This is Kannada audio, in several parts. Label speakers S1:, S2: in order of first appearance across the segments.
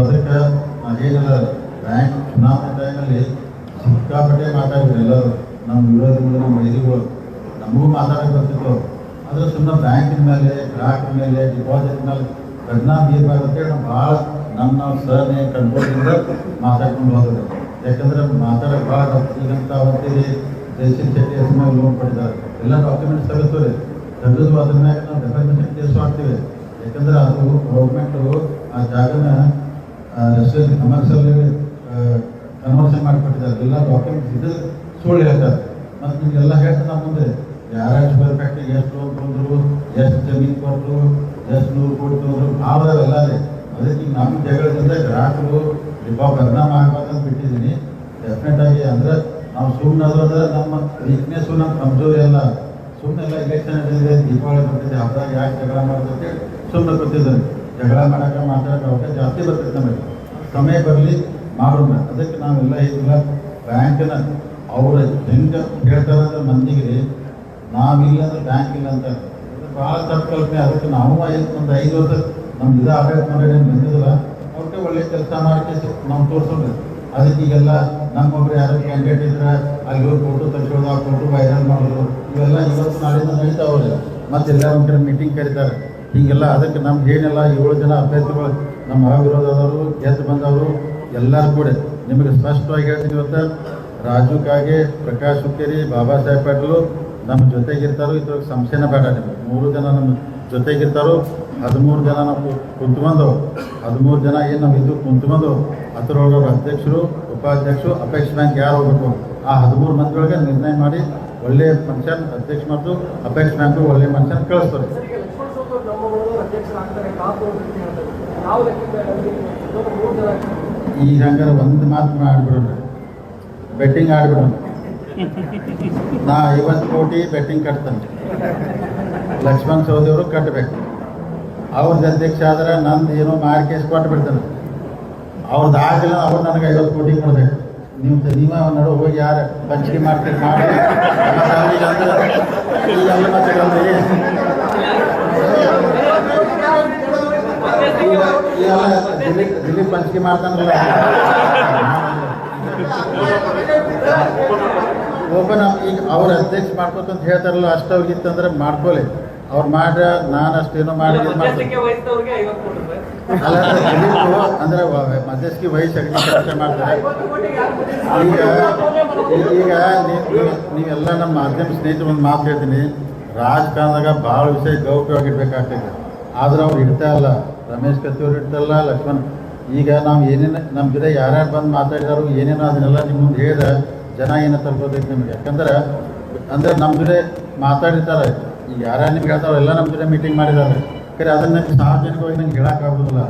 S1: ಅದಕ್ಕೆ ನಾವೇನಲ್ಲ ಬ್ಯಾಂಕ್, ಚುನಾವಣೆ ಟೈಮಲ್ಲಿ ಸಿಕ್ಕಾಪಟ್ಟೆ ಮಾತಾಡಿದ್ರು ಎಲ್ಲರೂ. ನಮ್ಮ ವಿರೋಧಿಗಳು ನಮ್ಮ ವೈದಿಗಳು ನಮಗೂ ಮಾತಾಡಕ್ಕೆ ಬರ್ತಿತ್ತು ಆದರೆ ಸುಮ್ಮನೆ ಬ್ಯಾಂಕಿನ ಮೇಲೆ, ಗ್ರಾಹಕರ ಮೇಲೆ ಡಿಪಾಸಿಟ್ ಮೇಲೆ ಪರಿಣಾಮ ಬೀರಬಾರ್ದು ಅಂತೇಳಿ ನಾವು ಭಾಳ ನಮ್ಮ ನಾವು ಸಹನೆ ಕಂಟ್ರೋಲಿಂದ ಮಾತಾಡ್ಕೊಂಡು ಹೋದರು ಯಾಕಂದ್ರೆ ಮಾತಾಡೋಕೆ ಭಾಳ ಈಗಂತ ಅವತ್ತಿಗೆ ಜಯಸಿಂಗ್ ಶೆಟ್ಟಿ ಹೆಸರು ಮೇಲೆ ಲೋನ್ ಕೊಟ್ಟಿದ್ದಾರೆ. ಎಲ್ಲ ಡಾಕ್ಯುಮೆಂಟ್ಸ್ ತೆಗೆದು ರೀ ತೆಗೆದು ಅದ್ರ ಮ್ಯಾಗ ನಾವು ಡೆಫರ್ಮೇಷನ್ ಕೇಸ್ ಮಾಡ್ತೀವಿ ಯಾಕಂದ್ರೆ ಅದು ಗೌರ್ಮೆಂಟು ಆ ಜಾಗನ ರೆಸ್ಟೋರೆಂಟ್ ಕಮರ್ಷಿಯಲ್ ಕನ್ವರ್ಷನ್ ಮಾಡಿಕೊಟ್ಟಿದ್ದಾರೆ. ಎಲ್ಲ ಡಾಕ್ಯುಮೆಂಟ್ಸ್ ಇದು. ಸುಳ್ಳು ಹೇಳ್ತಾರೆ ಮತ್ತು ನಿಮಗೆಲ್ಲ ಹೇಳ್ತಾರೆ ನಮ್ಮ ಮುಂದೆ. ಯಾರು ಸ್ಕ್ವೇರ್ ಫ್ಯಾಕ್ಟ್ರಿ ಎಷ್ಟು ಲೋನ್ ತೊಂದರು ಎಷ್ಟು ಜಮೀನು ಕೊಟ್ಟರು ಎಷ್ಟು ನೂರು ಕೋಟಿ ತೊಂದರು ಭಾವದವೆಲ್ಲ ಎಲ್ಲ ರೀ ಅದಕ್ಕೆ ನಮ್ಮ ಜಗಳದಿಂದ ಗ್ರಾಹಕರು ಇಬ್ಬ ಪರಿಣಾಮ ಆಗ್ಬೇಕಂತ ಬಿಟ್ಟಿದ್ದೀನಿ. ಡೆಫಿನೆಟ್ ಆಗಿ ಅಂದ್ರೆ ನಾವು ಸುಮ್ಮನೆ ಅಂದ್ರೆ ನಮ್ಮ ವೀಕ್ನೆಸ್ಸು ನಮ್ಮ ಕಮ್ಜೋರಿ ಅಲ್ಲ. ಸುಮ್ಮನೆ ಎಲ್ಲ ಎಲೆಕ್ಷನ್ ನಡೆದಿದೆ ದೀಪಾವಳಿ ಬರ್ತಿದೆ, ಹಬ್ಬದಾಗ ಯಾಕೆ ಜಗಳ ಮಾಡೋದಕ್ಕೆ ಸುಮ್ಮನೆ ಗೊತ್ತಿದ್ದಾರೆ ಜಗಳ ಮಾತ್ರ ಡೌಟ ಜಾಸ್ತಿ ಬರ್ತೈತೆ ನಮಗೆ. ಸಮಯ ಬರಲಿ ಮಾಡೋಣ ಅದಕ್ಕೆ ನಾವೆಲ್ಲ ಇದ್ರ ಬ್ಯಾಂಕಿನ ಅವರ ಹೆಂಗೆ ಹೇಳ್ತಾರೆ ಅಂದ್ರೆ ಮಂದಿಗೆ ರೀ ನಾವಿಲ್ಲ ಅಂದ್ರೆ ಬ್ಯಾಂಕ್ ಇಲ್ಲ ಅಂತ. ಭಾಳ ತಪ್ಪು ಕಲ್ಪನೆ. ಅದಕ್ಕೆ ನಾವು ಐದು ಒಂದು ಐದು ವರ್ಷ ನಮ್ದು ಇದು ಆಡಳಿತ ಮಾಡಿ ಬಂದಿದ್ರ ಅವ್ರಿಗೆ ಒಳ್ಳೆ ಕೆಲಸ ಮಾಡಿ ನಾವು ಈಗೆಲ್ಲ ನಮ್ಮೊಬ್ರು ಯಾರು ಕ್ಯಾಂಡಿಡೇಟ್ ಇದ್ರೆ, ಅಲ್ಲಿ ಫೋಟೋ ತೆಗೆಸೋದು, ಆ ಫೋಟೋ ವೈರಲ್ ಮಾಡೋದು, ಇವೆಲ್ಲ ಇವತ್ತು ನಾಳೆ ನಡೀತಾವ್ರೆ ಮತ್ತೆ ಎಲ್ಲ ಒಂದು ಕಡೆ ಮೀಟಿಂಗ್ ಕರೀತಾರೆ. ಹೀಗೆಲ್ಲ ಅದಕ್ಕೆ ನಮ್ಗೆ ಏನೆಲ್ಲ, ಏಳು ಜನ ಅಭ್ಯರ್ಥಿಗಳು ನಮ್ಮ ಅವಿರೋಧದವರು ಗೆದ್ದು ಬಂದವರು, ಎಲ್ಲರೂ ಕೂಡ ನಿಮಗೆ ಸ್ಪಷ್ಟವಾಗಿ ಹೇಳ್ತೀನಿ ಇವತ್ತು. ರಾಜು ಕಾಗೆ, ಪ್ರಕಾಶ್ ಹುಕ್ಕೇರಿ ಬಾಬಾ ಸಾಹೇಬ್ ಪಾಟೀಲು ನಮ್ಮ ಜೊತೆಗಿರ್ತಾರೋ ಇದ್ರಾಗ ಸಂಶಯನ ಬೇಡ ನಿಮಗೆ. ಮೂರು ಜನ ನಮ್ಮ ಜೊತೆಗಿರ್ತಾರೋ, ಹದಿಮೂರು ಜನ ನಾವು ಕುಂತ್ಕೊಂಡು ಹದಿಮೂರು ಜನ ಏನು ನಮ್ಮ ಇದು ಕುಂತ್ಕೊಂಡು ಅದರೊಳಗೆ ಅಧ್ಯಕ್ಷರು, ಉಪಾಧ್ಯಕ್ಷರು, ಅಪೇಕ್ಷ ಬ್ಯಾಂಕ್ ಯಾರು ಹೋಗ್ಬೇಕು ಆ ಹದಿಮೂರು ಮಂದಿ ಒಳಗೆ ನಿರ್ಣಯ ಮಾಡಿ ಒಳ್ಳೆಯ ಫಂಕ್ಷನ್ ಅಧ್ಯಕ್ಷ ಮತ್ತು ಅಪೇಕ್ಷ ಬ್ಯಾಂಕು ಒಳ್ಳೆಯ ಮನುಷ್ಯನ ಕಳಿಸ್ತಾರೆ
S2: ಸರಿಗೆ ಲಕ್ಷ್ಮಣ ಸವದಿ ಅವರು ನಮ್ಮವರು ಅಧ್ಯಕ್ಷರಾಗ್ತಾರೆ ಕಾಪು ಅಂತ ಹೇಳ್ತಾರೆ ಯಾವ ಲೆಕ್ಕದಲ್ಲಿ ಇನ್ನೊಂದು ಮೂರು ಜನ
S1: ಈಗ ಹಂಗಾರ ಒಂದು ಮಾತು ಆಡ್ಬಿಡೋಣ. ಬೆಟ್ಟಿಂಗ್ ಆಡ್ಬಿಡೋಣ. ನಾ ಐವತ್ತು ಕೋಟಿ ಬೆಟ್ಟಿಂಗ್ ಕಟ್ತಾನೆ. ಲಕ್ಷ್ಮಣ್ ಸವದಿ ಅವರು ಕಟ್ಟಬೇಕು ಅವ್ರದ್ದು ಅಧ್ಯಕ್ಷ ಆದ್ರೆ ನಂದು ಏನೋ ಮಾರಿ ಕೇಸ್ ಕೊಟ್ಟು ಬಿಡ್ತಾನೆ. ಅವ್ರದ್ದು ಆಗಿಲ್ಲ ಅವ್ರು ನನಗೆ ಐವತ್ತು ಕೋಟಿ ಕೊಡಬೇಕು. ನೀವು ನೀವ ನಡುವೆ ಹೋಗಿ ಯಾರು ಪಂಚಿಗೆ ಮಾಡ್ತೀರಿ ಮಾಡಿ ಮತ್ತೆ ಅವ್ರಿಗೆ ಅಂದ್ರೆ ಈ ಎಲ್ಲ ಮತ್ತೆ ಅಲ್ರಿ ಈ ಎಲ್ಲ ದಿಲೀಪ್ ದಿಲೀಪ್ ಮಾಡ್ತಾನಲ್ಲ ಓಪನ್ ಈಗ ಅವ್ರ ಅಧ್ಯಕ್ಷ ಮಾಡ್ಕೋತಂತ ಹೇಳ್ತಾರಲ್ಲ ಅಷ್ಟು ಅಂದ್ರೆ ಇತ್ತಂದ್ರೆ ಮಾಡ್ಕೊಳ್ಳಿ ಅವ್ರು ಮಾಡ್ರ ನಾನು ಅಷ್ಟೇನೋ ಮಾಡಿ ಮಾಡ್ತೀನಿ. ಅಲ್ಲ ಅಂದ್ರೆ ಮಧ್ಯಸ್ಥಿಕೆ ವಹಿಸಿ ಅಗ್ನಿ ಕೆಲಸ ಮಾಡ್ತಾರೆ. ಈಗ ಈಗ ನೀವ್- ನೀವ್- ನೀವೆಲ್ಲ ನಮ್ಮ ಮಾಧ್ಯಮ ಸ್ನೇಹಿತರು ಒಂದು ಮಾತು ಹೇಳ್ತೀನಿ. ರಾಜಕಾರಣದಾಗ ಭಾಳ ವಿಷಯ ಗೌಪ್ಯವಾಗಿರ್ಬೇಕಾಗ್ತದೆ ಆದ್ರೆ ಅವ್ರು ಇಡ್ತಾ ಇಲ್ಲ. ರಮೇಶ್ ಕತ್ತಿ ಇಟ್ಟಲ್ಲ ಲಕ್ಷ್ಮಣ್? ಈಗ ನಾವು ಏನೇನು ನಮ್ಮ ಜೊತೆ ಯಾರ್ಯಾರು ಬಂದು ಮಾತಾಡಿದಾರೋ, ಏನೇನೋ ಅದನ್ನೆಲ್ಲ ನಿಮ್ಮ ಮುಂದೆ ಹೇಳಿದ್ರೆ ಜನ ಏನೋ ತಲುಪಬೇಕು ನಿಮಗೆ? ಯಾಕಂದ್ರೆ, ಅಂದ್ರೆ ನಮ್ಮ ಜೊತೆ ಮಾತಾಡಿರ್ತಾರೆ. ಈಗ ಯಾರ್ಯಾರು ನಿಮ್ಗೆ ಹೇಳ್ತಾರೋ, ಎಲ್ಲ ನಮ್ಮ ಜೊತೆ ಮೀಟಿಂಗ್ ಮಾಡಿದ್ದಾರೆ. ಖರೆ ಅದನ್ನು ಸಾರ್ವಜನಿಕವಾಗಿ ನಂಗೆ ಹೇಳೋಕ್ಕಾಗೋದಿಲ್ಲ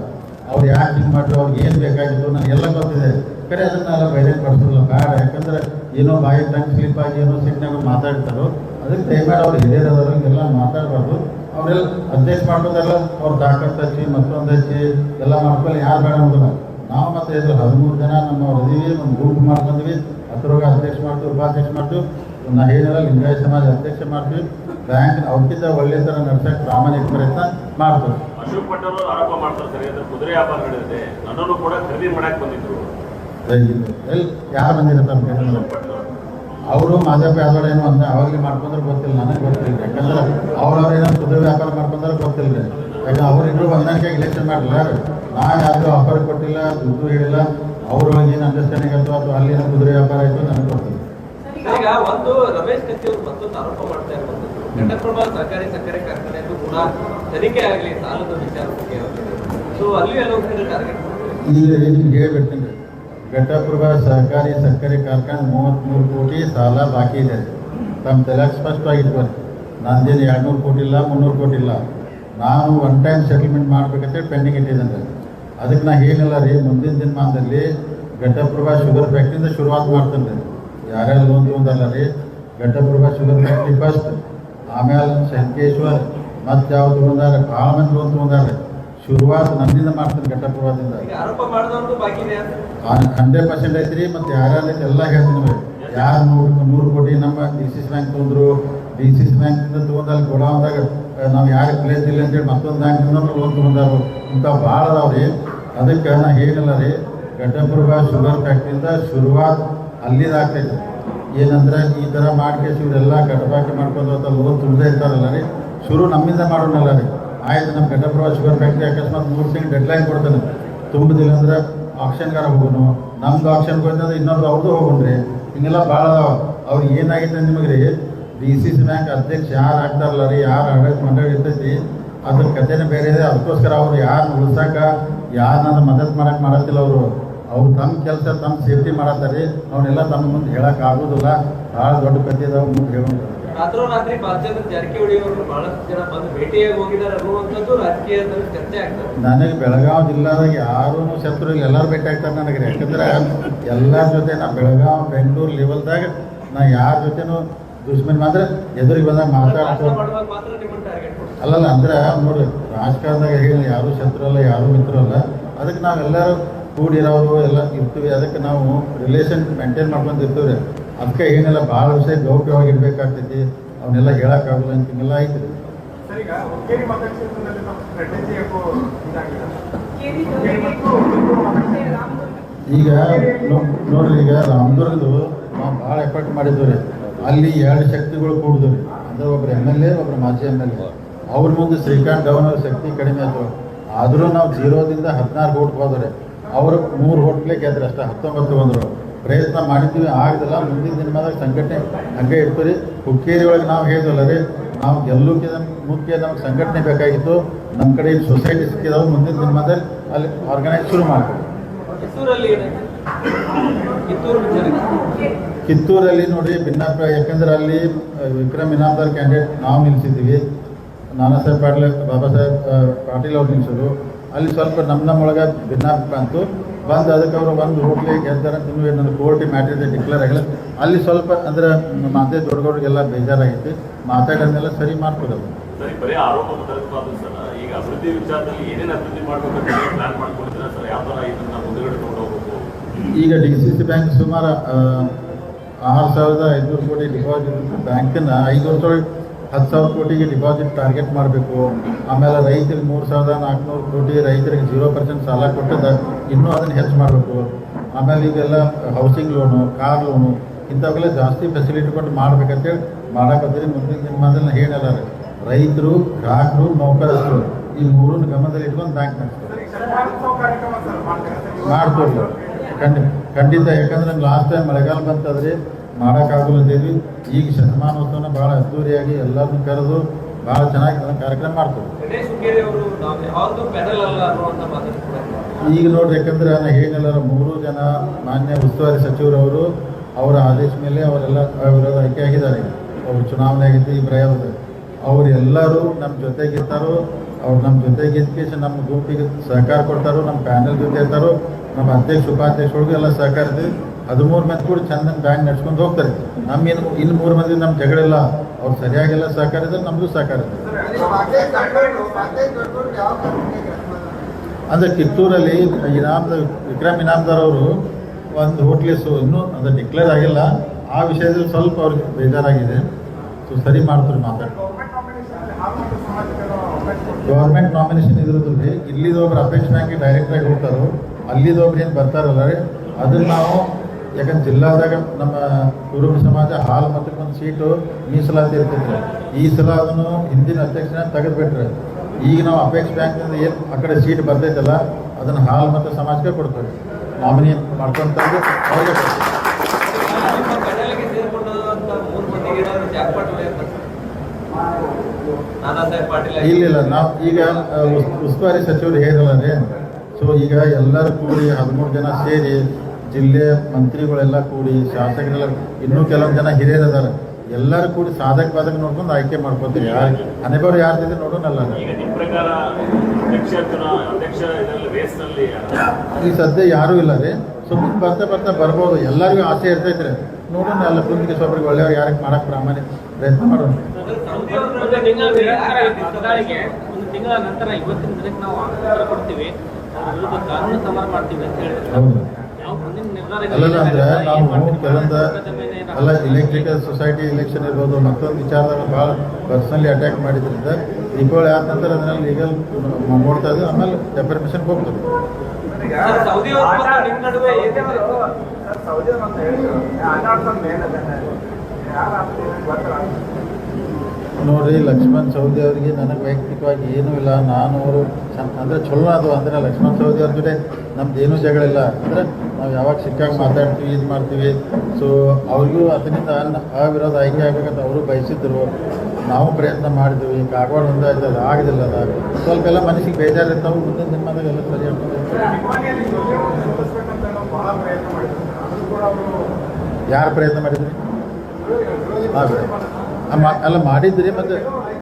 S1: ಅವ್ರು ಯಾಕೆ ಹಿಂಗೆ ಮಾಡಿದ್ರು, ಅವ್ರಿಗೆ ಏನು ಬೇಕಾಗಿತ್ತು ನನಗೆಲ್ಲ ಗೊತ್ತಿದೆ. ಖರೆ ಅದನ್ನೆಲ್ಲ ಬೈದೇ ಪಡಿಸೋದಿಲ್ಲ ಬೇಡ, ಯಾಕಂದ್ರೆ ಏನೋ ಬಾಯಿ ಟಂಗ್ ಸ್ಲಿಪ್ ಆಗಿ ಏನೋ ಸಿಟ್ನಾಗ ಮಾತಾಡ್ತಾರೋ, ಅದಕ್ಕೆ ದಯಮಾಡಿ ಅವ್ರು ಹಿರಿಯರದವ್ರಿಗೆಲ್ಲ ಮಾತಾಡಬಾರ್ದು. ಅವರೆಲ್ಲ ಅಡ್ಜಸ್ಟ್ ಮಾಡ್ಕೋದಲ್ಲ ಅವ್ರು ತಾಕತ್ ಹಚ್ಚಿ ಮತ್ತೊಂದು ಹಚ್ಚಿ ಎಲ್ಲ ಮಾಡ್ಕೊಳ್ಳಿ ಯಾರು ಬೇಡ ನಾವು ಮತ್ತೆ ಹೆಸರು ಹದಿಮೂರು ಜನ ನಮ್ಮ ಇದೀವಿ ಒಂದು ಗ್ರೂಪ್ ಮಾಡ್ಕೊಂಡ್ವಿ ಅದ್ರೊಳಗೆ ಅಧ್ಯಕ್ಷ ಮಾಡ್ತೀವಿ ಉಪಾಧ್ಯಕ್ಷ ಮಾಡ್ತೀವಿ ನಾ ಹೇಳಿದ್ರೆ ಲಿಂಗಾಯತ ಸಮಾಜ ಅಧ್ಯಕ್ಷ ಮಾಡ್ತೀವಿ ಬ್ಯಾಂಕ್ ಅವಕ್ಕಿಂತ ಒಳ್ಳೆ ಥರ ನಡ್ಸಕ್ಕೆ ಪ್ರಾಮಾಣಿಕ ಪ್ರಯತ್ನ ಮಾಡ್ತೀವಿ.
S3: ಅಶೋಕ್ ಪಟ್ಟರು ಆರೋಪ ಮಾಡ್ತಾರೆ ಸರಿ ಕುದುರೆ ವ್ಯಾಪಾರ ನಡೆದಿದೆ ನನ್ನನ್ನು ಕೂಡ ಖರೀದಿ ಮಾಡಕ್ಕೆ ಬಂದಿದ್ರು.
S1: ಎಲ್ಲಿ ಯಾರು ಬಂದಿರ್ತಾರೆ ಅವರು ಮಾದಪ್ಪ ಯಾದವ್ ಏನು ಅಂದ್ರೆ ಅವಾಗಲೇ ಮಾಡ್ಕೊಂಡ್ರೆ ಗೊತ್ತಿಲ್ಲ ನನಗೆ ಗೊತ್ತಿಲ್ಲ. ಯಾಕಂದ್ರೆ ಅವ್ರವ್ರ ಏನೋ ಕುದುರೆ ವ್ಯಾಪಾರ ಮಾಡ್ಕೊಂಡ್ರೆ ಗೊತ್ತಿಲ್ಲ. ರೀ ಯಾಕಂದ್ರೆ ಅವ್ರಿಬ್ರು ಹೊಂದಾಣಿಕೆ ಇಲೆಕ್ಷನ್ ಮಾಡಲಿಲ್ಲ. ನಾ ಯಾರು ಆಫರ್ ಕೊಟ್ಟಿಲ್ಲ ದುಡ್ಡು ಹೇಳಿಲ್ಲ. ಅವ್ರೊಳಗೆ ಏನು ಅಂಡರ್ಸ್ಟ್ಯಾಂಡಿಂಗ್ ಆಯ್ತು ಅಥವಾ ಅಲ್ಲಿನ ಕುದುರೆ ವ್ಯಾಪಾರ ಆಯಿತು ನನಗೆ ಗೊತ್ತಿಲ್ಲ.
S2: ಈಗ ಒಂದು ರಮೇಶ್ ಕತ್ತಿ ಅವರು ಮತ್ತೊಂದು ಆರೋಪ ಮಾಡ್ತಾ ಇರುವಂತದ್ದು ಘಟಪ್ರಭ ಸಹಕಾರಿ ಸಕ್ಕರೆ ಕಾರ್ಖಾನೆಯಲ್ಲೂ ಕೂಡ ತನಿಖೆ ಆಗಲಿ ಸಾಲದ ವಿಚಾರ ಬಗ್ಗೆ ಸೊ ಅಲ್ಲಿ ಎಲ್ಲ ಟಾರ್ಗೆಟ್
S1: ಈಗ ಹೇಳ್ಬಿಡ್ತೀನಿ. ರೀ ಘಟಪ್ರಭಾ ಸಹಕಾರಿ ಸಕ್ಕರೆ ಕಾರ್ಖಾನೆ ಮೂವತ್ತ್ಮೂರು ಕೋಟಿ ಸಾಲ ಬಾಕಿ ಇದೆ. ತಮ್ಮ ತಲೆಗೆ ಸ್ಪಷ್ಟವಾಗಿ ಇಟ್ಕೊಳ್ಳಿ ನಂದೇನು ಎರಡುನೂರು ಕೋಟಿ ಇಲ್ಲ, ಮುನ್ನೂರು ಕೋಟಿ ಇಲ್ಲ. ನಾನು ಒನ್ ಟೈಮ್ ಸೆಟಲ್ಮೆಂಟ್ ಮಾಡಬೇಕಂತೇಳಿ ಪೆಂಡಿಂಗ್ ಇಟ್ಟಿದ್ದೆ ಅದಕ್ಕೆ ನಾ ಏನಿಲ್ಲ ರೀ, ಮುಂದಿನ ದಿನಮಾನದಲ್ಲಿ ಘಟಪ್ರಭಾ ಶುಗರ್ ಫ್ಯಾಕ್ಟ್ರಿಯಿಂದ ಶುರುವಾತ್ ಮಾಡ್ತೇನೆ ರೀ ಯಾರ್ಯಾರು ಲೋನ್ ತೊಗೊಂಡಲ್ಲ ರೀ, ಘಟಪ್ರಭಾ ಶುಗರ್ ಫ್ಯಾಕ್ಟ್ರಿ ಫಸ್ಟ್ ಆಮೇಲೆ ಶಂಕೇಶ್ವರ್, ಮತ್ತು ಯಾವ್ದು ತೊಗೊಂಡಾರೆ ಭಾಳ ಮಂದಿ ಲೋನ್ ತೊಗೊಂಡಾರ. ಶುರುವಾತ್ ನಮ್ಮಿಂದ ಮಾಡ್ತೀನಿ
S2: ಅಂತ.
S1: ಹಂಡ್ರೆಡ್ ಪರ್ಸೆಂಟ್ ಐತ್ರಿ ಮತ್ತು ಯಾರ್ಯಾರು ಎಲ್ಲ ಹೇಳ್ತೀನಿ ಯಾರು ನೂರು ನೂರು ಕೋಟಿ ನಮ್ಮ ಡಿ ಸಿ ಸಿ ಬ್ಯಾಂಕ್ ತೊಂದ್ರು ಡಿ ಸಿ ಸಿ ಬ್ಯಾಂಕಿಂದ ತೊಗೊಂಡಲ್ಲಿ ಗೋಡಾವದಾಗ ನಾವು ಯಾರು ಪ್ಲೇಸ್ ಇಲ್ಲ ಅಂತೇಳಿ ಮತ್ತೊಂದು ಬ್ಯಾಂಕಿಂದ ಲೋನ್ ತೊಗೊಂಡಾರು. ಇಂಥ ಭಾಳ ಅದಾವ ರೀ. ಅದಕ್ಕೆ ನಾ ಹೇಳಿಲ್ಲ ರೀ ಘಟಪ್ರಭಾ ಶುಗರ್ ಫ್ಯಾಕ್ಟ್ರಿಯಿಂದ ಶುರುವಾತ್ ಅಲ್ಲಿದಾಗ್ತೈತಿ ಆಗ್ತೈತೆ. ಏನಂದ್ರೆ ಈ ಥರ ಮಾಡ್ಕೇಸಿ ಇವರೆಲ್ಲ ಘಟಪಾಕಿ ಮಾಡ್ಕೊಂಡು ಲೋನ್ ತುಂಬದೇ ಇರ್ತಾರಲ್ಲ ರೀ. ಶುರು ನಮ್ಮಿಂದ ಮಾಡೋಣಲ್ಲ ರೀ. ಆಯ್ತು ನಮ್ಮ ಘಟಪ್ರಭಾ ಶುಗರ್ ಫ್ಯಾಕ್ಟ್ರಿ ಅಕಸ್ಮಾತ್ ಮೂರು ತಿಂಗಳು ಡೆಡ್ಲೈನ್ ಕೊಡ್ತಾನೆ. ತುಂಬುದಿಲ್ಲ ಅಂದ್ರೆ ಆಕ್ಷನ್ಗಾರ ಹೋಗೋನು. ನಮ್ದು ಆಕ್ಷನ್ ಹೋಯ್ತಂದ್ರೆ ಇನ್ನೊಂದು ಅವ್ರದ್ದು ಹೋಗೋಣ್ರಿ. ಹಿಂಗೆಲ್ಲ ಭಾಳ ಅವ್ರಿಗೆ ಏನಾಗೈತೆ ನಿಮಗೆ ರೀ ಡಿ ಸಿ ಸಿ ಬ್ಯಾಂಕ್ ಅಧ್ಯಕ್ಷ ಯಾರು ಆಗ್ತಾರಲ್ಲ ರೀ, ಯಾರು ಆಡಳಿತ ಮಂಡಳಿ ಇರ್ತೈತಿ, ಅದ್ರ ಕಥೆನೇ ಬೇರೆ ಇದೆ. ಅದಕ್ಕೋಸ್ಕರ ಅವ್ರು ಯಾರು ಯಾರನ್ನ ಮದತ್ ಮಾಡಕ್ ಮಾಡತ್ತಿಲ್ಲ ಅವರು. ಅವ್ರು ತಮ್ಮ ಕೆಲಸ, ತಮ್ಮ ಸೇಫ್ಟಿ ಮಾಡತ್ತಾರೆ ಅವನ್ನೆಲ್ಲ ತಮ್ಮ ಮುಂದೆ ಹೇಳಕ್ ಆಗೋದಿಲ್ಲ. ಭಾಳ ದೊಡ್ಡ ಕಥೆ ಇದಾವ ಮುಂದೆ ಹೇಳೋದು
S2: ರಾತ್ರೋರಾತ್ರಿ ಬಾಲಚಂದ್ರ ಜಾರಕಿಹೊಳಿ ಅವರು ಬಹಳಷ್ಟು ಜನ ಬಂದು ಭೇಟಿಯಾಗಿ ಹೋಗಿದ್ದಾರೆ ಅನ್ನುವಂಥದ್ದು ರಾಜಕೀಯದಲ್ಲಿ ಚರ್ಚೆ ಆಗ್ತದೆ.
S1: ನನಗೆ ಬೆಳಗಾವಿ ಜಿಲ್ಲಾದಾಗ ಯಾರೂ ಶತ್ರು ಇಲ್ಲ ಎಲ್ಲರೂ ಭೇಟಿ ಆಗ್ತಾರೆ ನನಗೆ. ಯಾಕಂದ್ರೆ ಎಲ್ಲರ ಜೊತೆ ನಾ ಬೆಳಗಾವಿ ಬೆಂಗಳೂರು ಲೆವೆಲ್ದಾಗ ನಾ ಯಾರ ಜೊತೆನೂ ದುಶ್ಮನ್ ಮಾತ್ರ ಎದುರಿಗೆ ಬಂದಾಗ ಮಾತಾಡ್ತಾರೆ ಅಲ್ಲಲ್ಲ ಅಂದ್ರೆ ನೋಡಿ ರಾಜಕಾರಣದಾಗ ಹೇಳಿ ಯಾರು ಶತ್ರು ಅಲ್ಲ ಯಾರು ಮಿತ್ರ ಅಲ್ಲ. ಅದಕ್ಕೆ ನಾವೆಲ್ಲರೂ ಕೂಡಿರೋರು ಎಲ್ಲ ಇರ್ತೀವಿ. ಅದಕ್ಕೆ ನಾವು ರಿಲೇಷನ್ ಮೇಂಟೈನ್ ಮಾಡ್ಕೊಂಡು ಇರ್ತೀವಿ ರೀ ಅದಕ್ಕೆ ಏನೆಲ್ಲ ಭಾಳ ವಿಷಯ ಗೌಪ್ಯವಾಗಿ ಇರ್ಬೇಕಾಗ್ತೈತಿ ಅವನ್ನೆಲ್ಲ ಹೇಳೋಕ್ಕಾಗಲ್ಲ ಅಂತ ಹಿಂಗೆಲ್ಲ ಐತಿ ರೀ.
S4: ಸರ್ ಈಗ
S1: ನೋಡ್ರಿ ಈಗ ರಾಮದುರ್ಗದು ನಾವು ಭಾಳ ಎಫರ್ಟ್ ಮಾಡಿದ್ವಿ ರೀ. ಅಲ್ಲಿ ಎರಡು ಶಕ್ತಿಗಳು ಕೂಡಿದ್ವು ರೀ ಅಂದ್ರೆ ಒಬ್ರು ಎಂ ಎಲ್ ಎ ಒಬ್ರು ಮಾಜಿ ಎಂ ಎಲ್ ಎ ಅವ್ರ ಮುಂದೆ ಶ್ರೀಕಾಂತ್ ಗೌನವ್ರ ಶಕ್ತಿ ಕಡಿಮೆ ಆಯ್ತು. ಆದರೂ ನಾವು ಜೀರೋದಿಂದ ಹದಿನಾರು ಓಟ್ ಹೋದ್ರೆ ಅವರು ಮೂರು ಓಟ್ಲೇ ಗೆದ್ರೆ ಅಷ್ಟೇ ಹತ್ತೊಂಬತ್ತು ಬಂದರು. ಪ್ರಯತ್ನ ಮಾಡಿದ್ವಿ ಆಗದಿಲ್ಲ ಮುಂದಿನ ದಿನಮಾದಾಗ ಸಂಘಟನೆ ಹಂಗೆ ಇರ್ತೀರಿ ಹುಕ್ಕೇರಿ ಒಳಗೆ ನಾವು ಹೇಳಿದ್ವಲ್ಲ ರೀ ನಾವು ಗೆಲ್ಲೋಕ್ಕಿಂತ ಮುಖ್ಯ ನಮ್ಗೆ ಸಂಘಟನೆ ಬೇಕಾಗಿತ್ತು. ನಮ್ಮ ಕಡೆ ಸೊಸೈಟಿ ಸಿಕ್ಕಿದಾವೆ. ಮುಂದಿನ ದಿನಮಾದಲ್ಲಿ ಅಲ್ಲಿ ಆರ್ಗನೈಸ್ ಶುರು ಮಾಡ್ತೀವಿ
S2: ಕಿತ್ತೂರಲ್ಲಿ
S1: ನೋಡಿ ಭಿನ್ನಾಭಿಪ್ರಾಯ. ಯಾಕಂದ್ರೆ ಅಲ್ಲಿ ವಿಕ್ರಮ್ ಇನಾಮದಾರ್ ಕ್ಯಾಂಡಿಡೇಟ್ ನಾವು ನಿಲ್ಲಿಸಿದ್ದೀವಿ. ನಾನಾ ಸಾಹೇಬ್ ಪಾಟೀಲ್ ಬಾಬಾ ಸಾಹೇಬ್ ಪಾಟೀಲ್ ಅವ್ರು ನಿಲ್ಲಿಸೋದು ಅಲ್ಲಿ ಸ್ವಲ್ಪ ನಮ್ಮ ನಮ್ಮೊಳಗೆ ಭಿನ್ನಾಭಿಪ್ರಾಯ ಅಂತು ಬಂದು ಅದಕ್ಕೆ ಅವರು ಬಂದು ಹೋಟ್ಲಿ ಗೆಲ್ತಾರೆ ಇನ್ನು ಇನ್ನೂ ನನ್ನ ಕೋರ್ಟಿ ಮ್ಯಾಟರ್ ಇದೆ ಡಿಕ್ಲೇರ್ ಆಗಿಲ್ಲ ಅಲ್ಲಿ ಸ್ವಲ್ಪ ಅಂದ್ರೆ ಮಾತೆ ದೊಡ್ಡಗೌಡ್ರಿಗೆಲ್ಲ ಬೇಜಾರಾಗಿತ್ತು. ಮಾತಾಡೋದನ್ನೆಲ್ಲ ಸರಿ ಮಾಡ್ಕೊಡೋದು
S3: ಈಗ
S1: ಡಿ ಸಿ ಸಿ ಬ್ಯಾಂಕ್ ಸುಮಾರು ಆರು ಸಾವಿರದ ಐದುನೂರು ಕೋಟಿ ಡಿಪಾಸಿಟ್ ಬ್ಯಾಂಕನ್ನು ಐದು ವರ್ಷದೊಳಗೆ ಹತ್ತು ಸಾವಿರ ಕೋಟಿಗೆ ಡಿಪಾಸಿಟ್ ಟಾರ್ಗೆಟ್ ಮಾಡಬೇಕು. ಆಮೇಲೆ ರೈತರಿಗೆ ಮೂರು ಸಾವಿರದ ನಾಲ್ಕುನೂರು ಕೋಟಿ ರೈತರಿಗೆ ಜೀರೋ ಪರ್ಸೆಂಟ್ ಸಾಲ ಕೊಟ್ಟದ ಇನ್ನೂ ಅದನ್ನು ಹೆಚ್ಚು ಮಾಡಬೇಕು. ಆಮೇಲೆ ಈಗೆಲ್ಲ ಹೌಸಿಂಗ್ ಲೋನು ಕಾರ್ ಲೋನು ಇಂಥವೆಲ್ಲ ಜಾಸ್ತಿ ಫೆಸಿಲಿಟಿ ಕೊಟ್ಟು ಮಾಡ್ಬೇಕಂತೇಳಿ ಮಾಡಾಕತ್ತೀರಿ ಮುಂದಿನ ದಿನಮಾನದಲ್ಲಿ ಹೇಳಲ್ಲ ರೀ. ರೈತರು, ಗ್ರಾಹಕರು, ನೌಕರರು, ಈ ಮೂರನ್ನು ಗಮನದಲ್ಲಿ ಇಟ್ಕೊಂಡು ಬ್ಯಾಂಕ್ ಮಾಡ್ಕೊಡ್ಲಿ. ಖಂಡಿತ. ಖಂಡಿತ. ಯಾಕಂದ್ರೆ ಲಾಸ್ಟ್ ಟೈಮ್ ಮಳೆಗಾಲ ಬಂತಂದ್ರೆ ಮಾಡೋಕ್ಕಾಗಲಿದ್ದೀವಿ ಈಗ ಶತಮಾನೋತ್ಸವನ ಭಾಳ ಅದ್ದೂರಿಯಾಗಿ ಎಲ್ಲರನ್ನು ಕರೆದು ಭಾಳ ಚೆನ್ನಾಗಿ ಅದನ್ನ ಕಾರ್ಯಕ್ರಮ ಮಾಡ್ತೀವಿ.
S2: ಅವರು.
S1: ಈಗ ನೋಡ್ರಿ ಯಾಕಂದ್ರೆ ನಾನು ಏನಿಲ್ಲ ಮೂರು ಜನ ಮಾನ್ಯ ಉಸ್ತುವಾರಿ ಸಚಿವರವರು ಅವರ ಆದೇಶ ಮೇಲೆ ಅವರೆಲ್ಲ ವಿರೋಧ ಆಯ್ಕೆ ಆಗಿದ್ದಾರೆ ಅವರು ಚುನಾವಣೆ ಆಗಿದ್ದು ಪ್ರಯೋಗ ಅವ್ರು ಎಲ್ಲರೂ ನಮ್ಮ ಜೊತೆಗಿರ್ತಾರೋ ಅವ್ರು ನಮ್ಮ ಜೊತೆಗಿದ್ದಕ್ಕೆ ನಮ್ಮ ಗುಂಪಿಗೆ ಸಹಕಾರ ಕೊಡ್ತಾರೋ ನಮ್ಮ ಪ್ಯಾನಲ್ ಜೊತೆ ಇರ್ತಾರೋ ನಮ್ಮ ಅಧ್ಯಕ್ಷ ಉಪಾಧ್ಯಕ್ಷರಿಗೂ ಎಲ್ಲ ಸಹಕಾರ ಇದೆ. ಹದಿಮೂರು ಮಂದಿ ಕೂಡ ಚಂದನ ಬ್ಯಾಂಕ್ ನಡ್ಸ್ಕೊಂಡು ಹೋಗ್ತಾರೆ. ನಮ್ಮ ಇನ್ನು ಇನ್ನು ಮೂರು ಮಂದಿ ನಮ್ಮ ಜಗಳೆಲ್ಲ, ಅವ್ರು ಸರಿಯಾಗಿಲ್ಲ ಸಹಕಾರ ಇದ್ರೆ ನಮಗೂ ಸಹಕಾರ ಇದೆ ಅಂದ್ರೆ ಕಿತ್ತೂರಲ್ಲಿ ಇನಾಮದ ವಿಕ್ರಮ್ ಇನಾಮ್ದಾರ್ ಅವರು ಒಂದು ಹೋಟ್ಲಿಸು ಇನ್ನೂ ಅದು ಡಿಕ್ಲೇರ್ ಆಗಿಲ್ಲ. ಆ ವಿಷಯದಲ್ಲಿ ಸ್ವಲ್ಪ ಅವ್ರಿಗೆ ಬೇಜಾರಾಗಿದೆ. ಸೊ ಸರಿ ಮಾಡ್ತಾರೆ ಮಾತಾಡಿ.
S4: ಗೌರ್ಮೆಂಟ್ ನಾಮಿನೇಷನ್
S1: ಇದ್ರದ್ದು ಇಲ್ಲಿದ್ದು ಒಬ್ರು ಅಪೇಕ್ಷ ಬ್ಯಾಂಕಿಗೆ ಡೈರೆಕ್ಟಾಗಿ ಹೋಗ್ತಾರೋ, ಅಲ್ಲಿದೊಬ್ರು ಏನು ಬರ್ತಾರಲ್ಲ ರೀ, ಅದನ್ನು ನಾವು ಯಾಕಂದ್ರೆ ಜಿಲ್ಲಾದಾಗ ನಮ್ಮ ಕುರುಬ ಸಮಾಜ ಹಾಲು ಮತ್ತು ಒಂದು ಸೀಟು ಮೀಸಲಾತಿ ಇರ್ತೈತೆ. ಈ ಸಲ ಅದನ್ನು ಹಿಂದಿನ ಅಧ್ಯಕ್ಷನ ತೆಗೆದುಬಿಟ್ರೆ ಈಗ ನಾವು ಅಪೇಕ್ಷ ಬ್ಯಾಂಕ್ನಿಂದ ಏನು ಆ ಕಡೆ ಸೀಟ್ ಬರ್ತೈತಲ್ಲ, ಅದನ್ನು ಹಾಲು ಮತ್ತು ಸಮಾಜಕ್ಕೆ ಕೊಡ್ತಾರೆ. ನಾಮಿನಿ ಮಾಡ್ಕೊಂತಂದು ಅವ್ರಿಗೆ ಕೊಡ್ತೀವಿ. ಇಲ್ಲ ಇಲ್ಲ, ನಾವು ಈಗ ಉಸ್ತುವಾರಿ ಸಚಿವರು ಹೇಳಲ್ಲ ಸೊ ಈಗ ಎಲ್ಲರೂ ಕೂಡಿ ಹದಿಮೂರು ಜನ ಸೇರಿ ಜಿಲ್ಲೆ ಮಂತ್ರಿಗಳೆಲ್ಲ ಕೂಡಿ ಶಾಸಕರೆಲ್ಲ ಇನ್ನೂ ಕೆಲವೊಂದು ಜನ ಹಿರಿಯರು ಅದಾರ ಎಲ್ಲರೂ ಕೂಡಿ ಸಾಧಕ ಬಾಧಕ ನೋಡ್ಕೊಂಡು ಆಯ್ಕೆ ಮಾಡ್ಕೊತೀವಿ ಅನೇಕರು ಹಣೆಬರು ಯಾರ್ದಿದೆ ನೋಡೋಣಲ್ಲ ಈ ಸದ್ಯ ಯಾರೂ ಇಲ್ಲ ರೀ. ಸುಮ್ಮನೆ ಬರ್ತಾ ಬರ್ತಾ ಬರ್ಬೋದು. ಎಲ್ಲರಿಗೂ ಆಸೆ ಇರ್ತೈತೆ ರೀ ನೋಡೋಣ ಅಲ್ಲ. ಮುಂದಿಗೆ ಸ್ವಲ್ಪ ಒಳ್ಳೆಯವ್ರು ಯಾರಿಗೆ ಮಾಡಕ್ಕೆ ಪ್ರಾಮಾಣಿಕ ಪ್ರಯತ್ನ ಮಾಡೋಣ.
S2: ಅದ್ರ
S5: ಒಂದು ತಿಂಗಳ ನಂತರ ಇವತ್ತಿನ ದಿನಕ್ಕೆ ನಾವು ಕೊಡ್ತೀವಿ. ಕಾನೂನು ಸಮರ ಮಾಡ್ತೀವಿ ಅಂತ ಹೇಳಿದ್ರೆ.
S1: ಅಲ್ಲಲ್ಲ ಅಂದ್ರೆ ನಾವು ಕೆಲವೊಂದು ಅಲ್ಲ ಇಲೆಕ್ಟ್ರಿಕಲ್ ಸೊಸೈಟಿ ಇಲೆಕ್ಷನ್ ಇರ್ಬೋದು, ಮತ್ತೊಂದು ವಿಚಾರದಾಗ ಭಾಳ ಪರ್ಸನಲಿ ಅಟ್ಯಾಕ್ ಮಾಡಿದ್ರಿಂದ ದೀಪಾವಳಿ ಆದ ನಂತರ ಅದನ್ನ ಲೀಗಲ್ ನೋಡ್ತಾ ಇದ್ದೀವಿ ಆಮೇಲೆ ಡೆಫರ್ಮೇಷನ್ಗೆ ಹೋಗ್ತದೆ.
S2: ಸೌದಿ
S1: ನೋಡ್ರಿ ಲಕ್ಷ್ಮಣ್ ಸೌದಿ ಅವರಿಗೆ ನನಗೆ ವೈಯಕ್ತಿಕವಾಗಿ ಏನೂ ಇಲ್ಲ. ನಾನು ಅವರು ಅಂದರೆ ಚಲೋ ಅದು. ಅಂದರೆ ಲಕ್ಷ್ಮಣ್ ಸೌದಿ ಅವ್ರ ಜೊತೆ ನಮ್ದು ಏನೂ ಜಗಳ ಇಲ್ಲ ಅಂದರೆ ನಾವು ಯಾವಾಗ ಸಿಕ್ಕಾಗ ಮಾತಾಡ್ತೀವಿ, ಇದು ಮಾಡ್ತೀವಿ. ಸೊ ಅವ್ರಿಗೂ ಅದರಿಂದ ಆ ವಿರೋಧ ಆಯ್ಕೆ ಆಗಬೇಕಂತ ಅವರು ಬಯಸಿದ್ರು. ನಾವು ಪ್ರಯತ್ನ ಮಾಡಿದ್ವಿ. ಕಾಗವಾಡ ಒಂದಾಯ್ತು ಅದು ಆಗಿದಿಲ್ಲ ಅದ. ಸ್ವಲ್ಪ ಎಲ್ಲ ಮನಸ್ಸಿಗೆ ಬೇಜಾರಿರ್ತಾವೆ. ಮುಂದಿನ ದಿನಮಾನದಾಗ ಎಲ್ಲ ಸರಿ ಯಾರು ಪ್ರಯತ್ನ ಮಾಡಿದ್ರಿ? ಹಾಂ ಅಲ್ಲ ಮಾಡಿದ್ರಿ ಮತ್ತು?